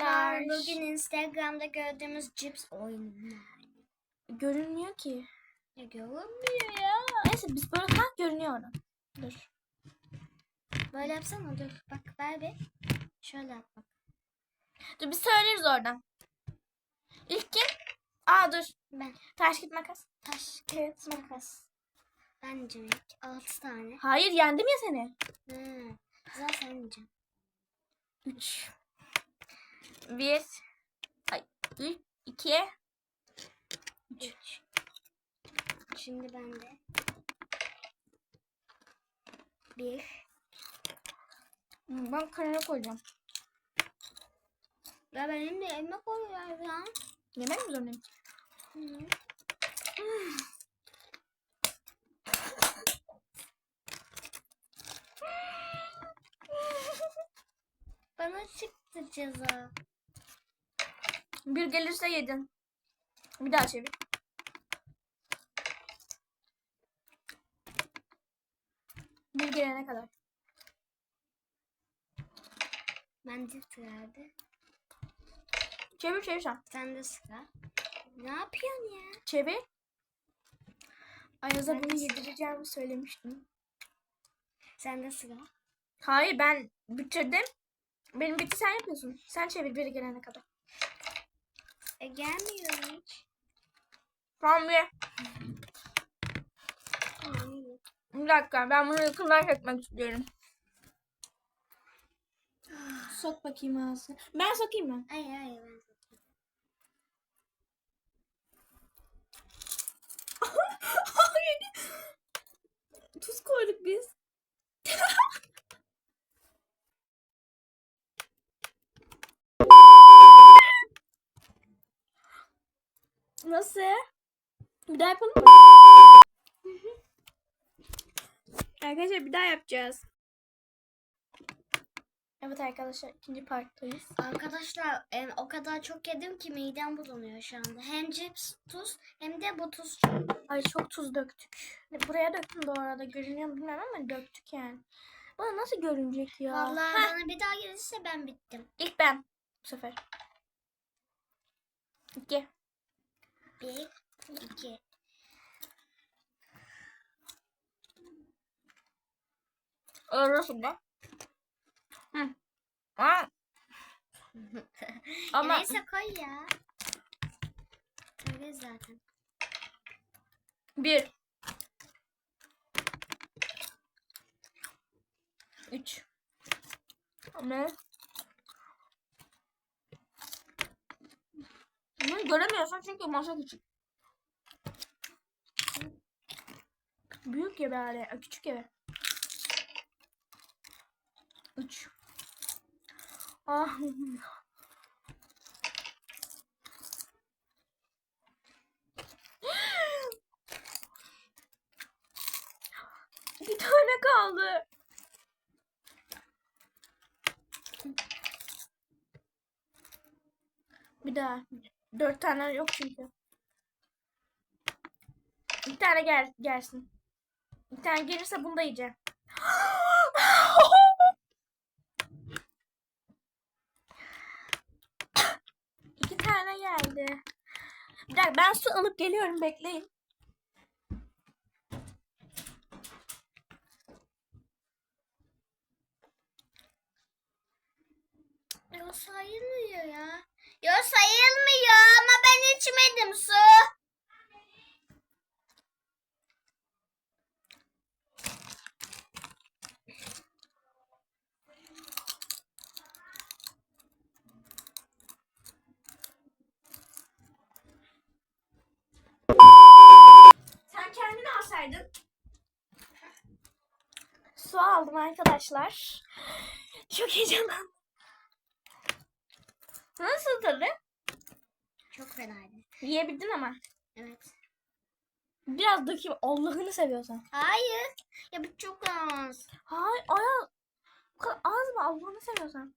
arkadaşlar. Bugün Instagram'da gördüğümüz cips oyunu. Görünmüyor ki. Ne görünmüyor ya. Neyse biz böyle ha görünüyor. Dur. Böyle yapsana dur. Bak ver bir. Şöyle yap bak. Dur biz söyleriz oradan. İlk kim? Aa dur. Ben. Taş git makas. Taş. Kağıt makas. Ben diyeceğim ilk. Altı tane. Hayır yendim ya seni. Hı. Güzel sen diyeceğim. Üç. Bir. Ay. Üç. İki. Üç. Şimdi ben de. Bir. Ben karına koyacağım. Ya benim de elime koyuyor ya. Yemek mi zorundayım? Hı. Bana çıktı ceza. Bir gelirse yedin. Bir daha çevir. Bir gelene kadar. Bende sırada. Çevir çevir sen. Sen de sıra. Ne yapıyorsun ya? Çevir. Ayaz'a bunu yedireceğimi söylemiştim. Sen de sıra. Hayır ben bitirdim. Benim bitti sen yapıyorsun. Sen çevir biri gelene kadar. E gelmiyor hiç. Tamam bir. Bir dakika ben bunu yakından çekmek istiyorum. Sok bakayım ağzına. Ben sokayım mı? Ay ay ben satayım. Hayır. Tuz koyduk biz. Nasıl? Bir daha yapalım mı? Arkadaşlar bir daha yapacağız. Evet arkadaşlar ikinci parktayız. Arkadaşlar em, o kadar çok yedim ki midem bulanıyor şu anda. Hem cips tuz hem de bu tuz. Ay çok tuz döktük. Buraya döktüm bu arada. Görünüyor mu bilmiyorum ama döktük yani. Bana nasıl görünecek ya? Vallahi Heh, bana bir daha gelirse ben bittim. ilk ben. Bu sefer. İki. Bir, iki. Arasında. Hı. Aa, Ama- neyse koy ya. Öyle zaten. bir. Üç. Ne? Bunu göremiyorsun çünkü masa küçük. Büyük ya böyle, küçük ya. Üç. Ah. Bir tane kaldı. Bir daha. Dört tane yok çünkü. Bir tane gel gelsin. Bir tane gelirse bunu da yiyeceğim. İki tane geldi. Bir dakika ben su alıp geliyorum bekleyin. Yo sayılmıyor ya. Yo sayılmıyor ama ben içmedim su. Sen kendini alsaydın. Su aldım arkadaşlar. Çok heyecanlandım. Nasıl tadı? Çok fenaydı. Yiyebildin ama. Evet. Biraz dökeyim Allah'ını seviyorsan. Hayır. Ya bu çok az. Hayır kadar az mı Allah'ını seviyorsan.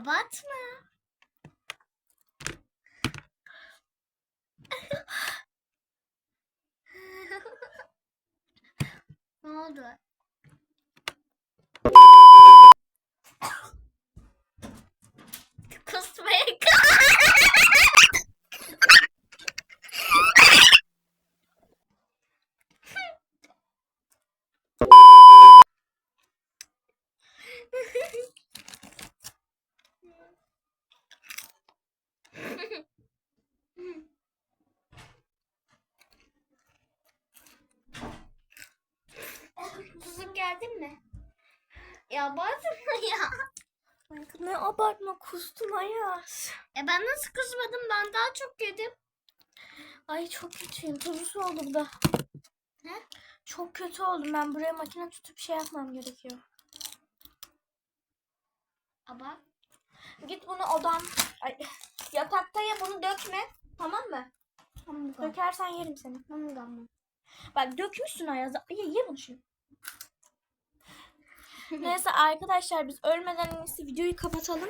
Abartma. ne oldu? Ya bağırma ya. Ne abartma kustum Ayaz. E ben nasıl kızmadım? Ben daha çok yedim. Ay çok kötüyüm. Tuzlu oldu bu da. Ne? Çok kötü oldum. Ben buraya makine tutup şey yapmam gerekiyor. Ama Git bunu odan. Ay, yatakta ya bunu dökme. Tamam mı? Dökersen yerim seni. Bak dökmüşsün Ayaz. Ye, ye bunu şimdi. Neyse arkadaşlar biz ölmeden en videoyu kapatalım.